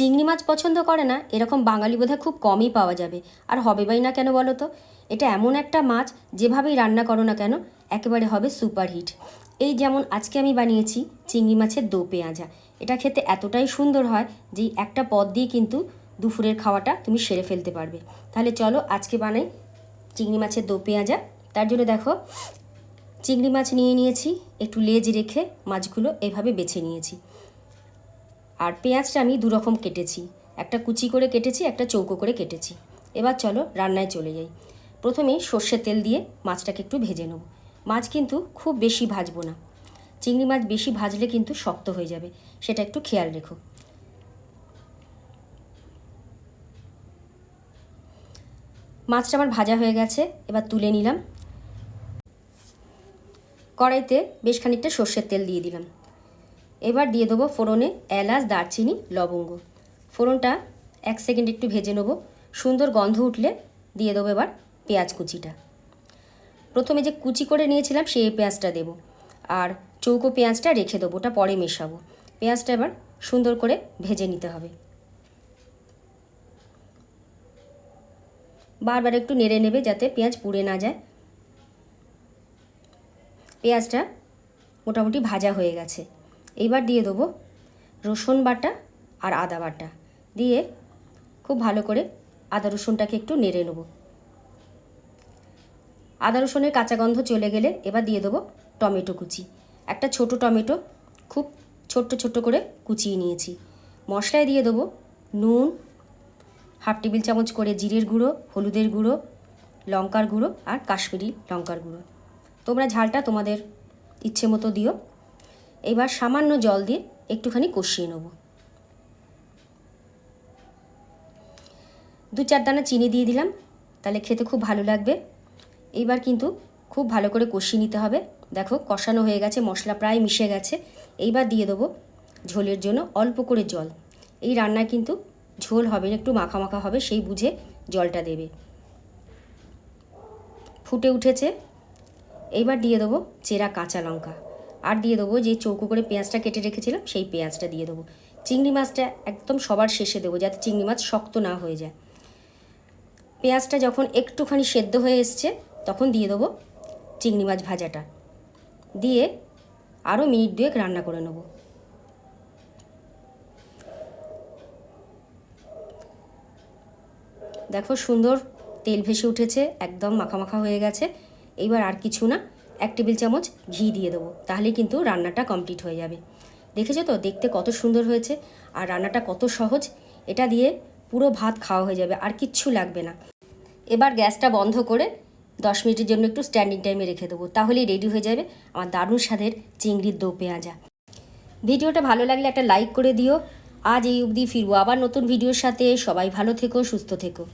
চিংড়ি মাছ পছন্দ করে না, এরকম বাঙালি বোধহয় খুব কমই পাওয়া যাবে। আর হবে বাই না কেন বলো তো? এটা এমন একটা মাছ যেভাবেই রান্না করো না কেন, একেবারে হবে সুপারহিট। এই যেমন আজকে আমি বানিয়েছি চিংড়ি মাছের দো পেঁয়াজা। এটা খেতে এতটাই সুন্দর হয় যে একটা পদ দিয়ে কিন্তু দুপুরের খাওয়াটা তুমি সেরে ফেলতে পারবে। তাহলে চলো আজকে বানাই চিংড়ি মাছের দো পেঁয়াজা। তার জন্য দেখো, চিংড়ি মাছ নিয়ে নিয়েছি, একটু লেজ রেখে মাছগুলো এভাবে বেছে নিয়েছি। আর পেঁয়াজটা আমি দুরকম কেটেছি। একটা কুচি করে কেটেছি, একটা চৌকো করে কেটেছি। এবার চলো রান্নায় চলে যাই। প্রথমে সর্ষের তেল দিয়ে মাছটাকে একটু ভেজে নেব। মাছ কিন্তু খুব বেশি ভাজবো না। চিংড়ি মাছ বেশি ভাজলে কিন্তু শক্ত হয়ে যাবে। সেটা একটু খেয়াল রেখো। মাছটা আমার ভাজা হয়ে গেছে, এবার তুলে নিলাম। কড়াইতে বেশ খানিকটা সর্ষের তেল দিয়ে দিলাম। এবার দিয়ে দেবো ফোড়নে এলাচ, দারচিনি, লবঙ্গ। ফোড়নটা এক সেকেন্ড একটু ভেজে নেব। সুন্দর গন্ধ উঠলে দিয়ে দেবো এবার পেঁয়াজ কুচিটা। প্রথমে যে কুচি করে নিয়েছিলাম সেই পেঁয়াজটা দেবো। আর চৌকো পেঁয়াজটা রেখে দেবো, ওটা পরে মেশাবো। পেঁয়াজটা এবার সুন্দর করে ভেজে নিতে হবে। বারবার একটু নেড়ে নেবে যাতে পেঁয়াজ পুড়ে না যায়। পেঁয়াজটা মোটামুটি ভাজা হয়ে গেছে। এইবার দিয়ে দেবো রসুন বাটা আর আদা বাটা। দিয়ে খুব ভালো করে আদা রসুনটাকে একটু নেড়ে নেব। আদা রসুনের কাঁচা গন্ধ চলে গেলে এবার দিয়ে দেবো টমেটো কুচি। একটা ছোট টমেটো খুব ছোট্ট ছোট্ট করে কুচিয়ে নিয়েছি। মশলায় দিয়ে দেবো নুন, হাফ টেবিল চামচ করে জিরের গুঁড়ো, হলুদের গুঁড়ো, লঙ্কার গুঁড়ো আর কাশ্মীরি লঙ্কার গুঁড়ো। তোমরা ঝালটা তোমাদের ইচ্ছে মতো দিও। এবার সামান্য জল দিয়ে একটুখানি কষিয়ে নেব। দু চার দানা চিনি দিয়ে দিলাম, তাহলে খেতে খুব ভালো লাগবে। এইবার কিন্তু খুব ভালো করে কষিয়ে নিতে হবে। দেখো কষানো হয়ে গেছে, মশলা প্রায় মিশে গেছে। এইবার দিয়ে দেবো ঝোলের জন্য অল্প করে জল। এই রান্নায় কিন্তু ঝোল হবে একটু মাখা মাখা হবে, সেই বুঝে জলটা দেবে। ফুটে উঠেছে। এইবার দিয়ে দেবো চেরা কাঁচা লঙ্কা। আর দিয়ে দেবো যে চৌকো করে পেঁয়াজটা কেটে রেখেছিলাম, সেই পেঁয়াজটা দিয়ে দেবো। চিংড়ি মাছটা একদম সবার শেষে দেবো যাতে চিংড়ি মাছ শক্ত না হয়ে যায়। পেঁয়াজটা যখন একটুখানি সেদ্ধ হয়ে এসছে, তখন দিয়ে দেবো চিংড়ি মাছ ভাজাটা। দিয়ে আরও মিনিট দুয়েক রান্না করে নেব। দেখো সুন্দর তেল ভেসে উঠেছে, একদম মাখা মাখা হয়ে গেছে। এইবার আর কিছু না। এক টেবিল চামচ ঘি দিয়ে দেবো তাহলে কিন্তু রান্নাটা কমপ্লিট হয়ে যাবে। দেখেছ তো? দেখতে কত সুন্দর হয়েছে। আর রান্নাটা কত সহজ, এটা দিয়ে পুরো ভাত খাওয়া হয়ে যাবে, আর কিচ্ছু লাগবে না। এবার গ্যাসটা বন্ধ করে দশ মিনিটের জন্য একটু স্ট্যান্ডিং টাইমে রেখে দেবো, তাহলেই রেডি হয়ে যাবে আমার দারুণ স্বাদের চিংড়ির দো পেঁয়াজা। ভিডিওটা ভালো লাগলে একটা লাইক করে দিও। আজ এই অবধি ফিরবো আবার নতুন ভিডিওর সাথে। সবাই ভালো থেকো, সুস্থ থেকো।